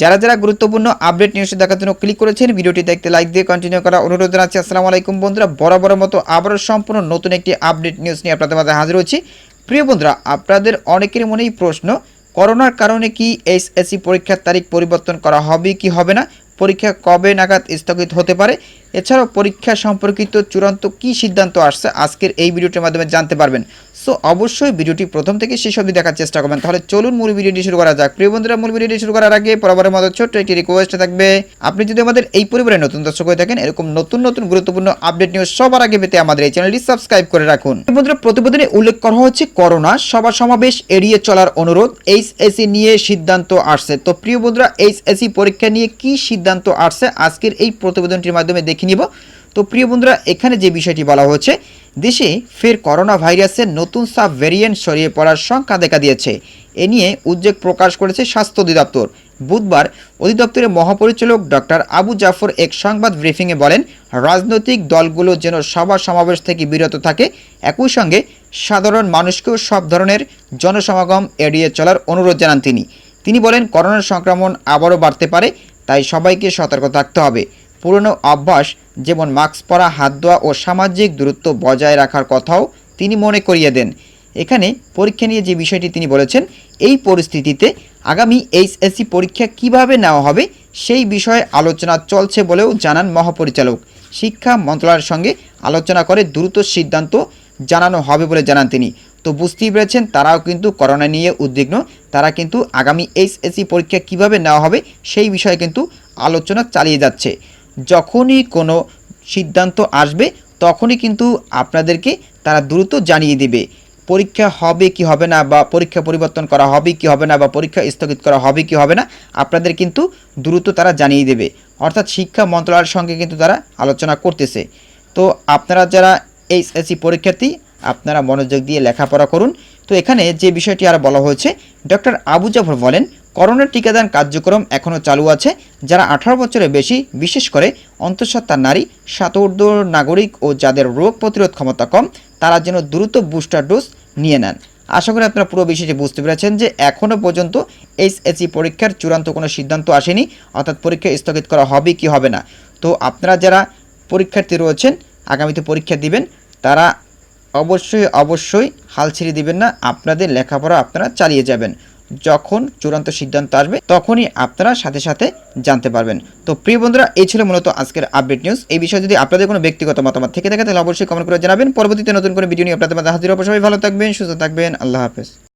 যারা যারা গুরুত্বপূর্ণ আপডেট নিউজ দেখার জন্য ক্লিক করেছেন, ভিডিওটি দেখতে লাইক দিয়ে কন্টিনিউ করা অনুরোধ জানাচ্ছি। আসসালামু আলাইকুম বন্ধুরা বরাবর মতো আবারও সম্পূর্ণ নতুন একটি আপডেট নিউজ নিয়ে আপনাদের মাঝে হাজির হচ্ছি। প্রিয় বন্ধুরা, আপনাদের অনেকের মনেই প্রশ্ন, করোনার কারণে কি এইচএসসি পরীক্ষার তারিখ পরিবর্তন করা হবে কি হবে না? পরীক্ষা কবে নাগাদ স্থগিত হতে পারে? এছাড়াও পরীক্ষা সম্পর্কিত চূড়ান্ত কি সিদ্ধান্ত আসছে? আজকের এই ভিডিওটির মাধ্যমে জানতে পারবেন। সো অবশ্যই ভিডিওটি প্রথম থেকে শেষ অবধি দেখার চেষ্টা করবেন। তাহলে চলুন মূল ভিডিওটি শুরু করা যাক। প্রিয় বন্ধুরা, মূল ভিডিওটি শুরু করার আগে বরাবরের মতো ছোট্ট একটি রিকোয়েস্ট থাকবে। আপনি যদি আমাদের এই পরিবারের নতুন দর্শক হয়ে থাকেন, এরকম নতুন নতুন গুরুত্বপূর্ণ আপডেট নিউজ সবার আগে পেতে আমাদের এই চ্যানেলটি সাবস্ক্রাইব করে রাখুন। বন্ধুরা, প্রতিবেদনে উল্লেখ করা হচ্ছে করোনা সভা সমাবেশ এড়িয়ে চলার অনুরোধ এইচএসি নিয়ে সিদ্ধান্ত আসছে। তো প্রিয় বন্ধুরা এইচএসি পরীক্ষা নিয়ে কি সিদ্ধান্ত আসছে? আজকের এই প্রতিবেদনটির মাধ্যমে দেখে নিব। তো প্রিয় বন্ধুরা, এখানে যে বিষয়টি বলা হয়েছে, দেশে ফের করোনা ভাইরাসের নতুন সাব ভ্যারিয়েন্ট ছড়িয়ে পড়ার সংখ্যা দেখা দিয়েছে। এ নিয়ে উদ্বেগ প্রকাশ করেছে স্বাস্থ্য অধিদপ্তর। বুধবার অধিদপ্তরের মহাপরিচালক ডক্টর আবু জাফর এক সংবাদ ব্রিফিংয়ে বলেন, রাজনৈতিক দলগুলো যেন সভা সমাবেশ থেকে বিরত থাকে, একই সঙ্গে সাধারণ মানুষকেও সব ধরনের জনসমাগম এড়িয়ে চলার অনুরোধ জানান তিনি। তিনি বলেন করোনার সংক্রমণ আবারও বাড়তে পারে, তাই সবাইকে সতর্ক থাকতে হবে। পুরনো অভ্যাস যেমন মাস্ক পরা, হাত ধোয়া ও সামাজিক দূরত্ব বজায় রাখার কথাও তিনি মনে করিয়ে দেন। এখানে পরীক্ষা নিয়ে যে বিষয়টি তিনি বলেছেন, এই পরিস্থিতিতে আগামী এইচএসসি পরীক্ষা কীভাবে নেওয়া হবে সেই বিষয়ে আলোচনা চলছে বলেও জানান মহাপরিচালক। শিক্ষা মন্ত্রণালয়ের সঙ্গে আলোচনা করে দ্রুত সিদ্ধান্ত জানানো হবে বলে জানান তিনি। তো বুঝতেই পেরেছেন, তারাও কিন্তু করোনা নিয়ে উদ্বিগ্ন। তারা কিন্তু আগামী এইচএসসি পরীক্ষা কীভাবে নেওয়া হবে সেই বিষয়ে কিন্তু আলোচনা চালিয়ে যাচ্ছে। যখনই কোনো সিদ্ধান্ত আসবে, তখনই কিন্তু আপনাদেরকে তারা দ্রুত জানিয়ে দিবে। পরীক্ষা হবে কি হবে না বা পরীক্ষা পরিবর্তন করা হবে কি হবে না বা পরীক্ষা স্থগিত করা হবে কি হবে না, আপনাদের কিন্তু দ্রুত তারা জানিয়ে দেবে। অর্থাৎ শিক্ষা মন্ত্রণালয়ের সঙ্গে কিন্তু তারা আলোচনা করতেছে। তো আপনারা যারা এইচএসসি পরীক্ষার্থী, আপনারা মনোযোগ দিয়ে লেখাপড়া করুন। তো এখানে যে বিষয়টি আর বলা হয়েছে, ডক্টর আবু জাফর বলেন করোনার টিকাদান কার্যক্রম এখনও চালু আছে, যারা আঠারো বছরের বেশি, বিশেষ করে অন্তঃসত্ত্বা নারী সাতর্ধ নাগরিক ও যাদের রোগ প্রতিরোধ ক্ষমতা কম, তারা যেন দ্রুত বুস্টার ডোজ নিয়ে নেন। আশা করি আপনারা পুরো বিষয়টি বুঝতে পেরেছেন যে এখনও পর্যন্ত এইচএসসি পরীক্ষার চূড়ান্ত কোনো সিদ্ধান্ত আসেনি, অর্থাৎ পরীক্ষা স্থগিত করা হবে কি হবে না। তো আপনারা যারা পরীক্ষার্থী রয়েছেন, আগামীতে পরীক্ষা দিবেন, তারা অবশ্যই অবশ্যই হাল ছেড়ে দিবেন না, আপনাদের লেখাপড়া আপনারা চালিয়ে যাবেন। যখন চূড়ান্ত সিদ্ধান্ত আসবে, তখনই আপনারা সাথে সাথে জানতে পারবেন। তো প্রিয় বন্ধুরা, এই ছিল মূলত আজকের আপডেট নিউজ এই বিষয়ে যদি আপনাদের কোনো ব্যক্তিগত মতামত থেকে থাকে, তাহলে অবশ্যই কমেন্ট করে জানাবেন। পরবর্তীতে নতুন করে ভিডিও নিয়ে আপনাদের হাজির অবশ্যই ভালো থাকবেন, সুস্থ থাকবেন। আল্লাহ হাফেজ।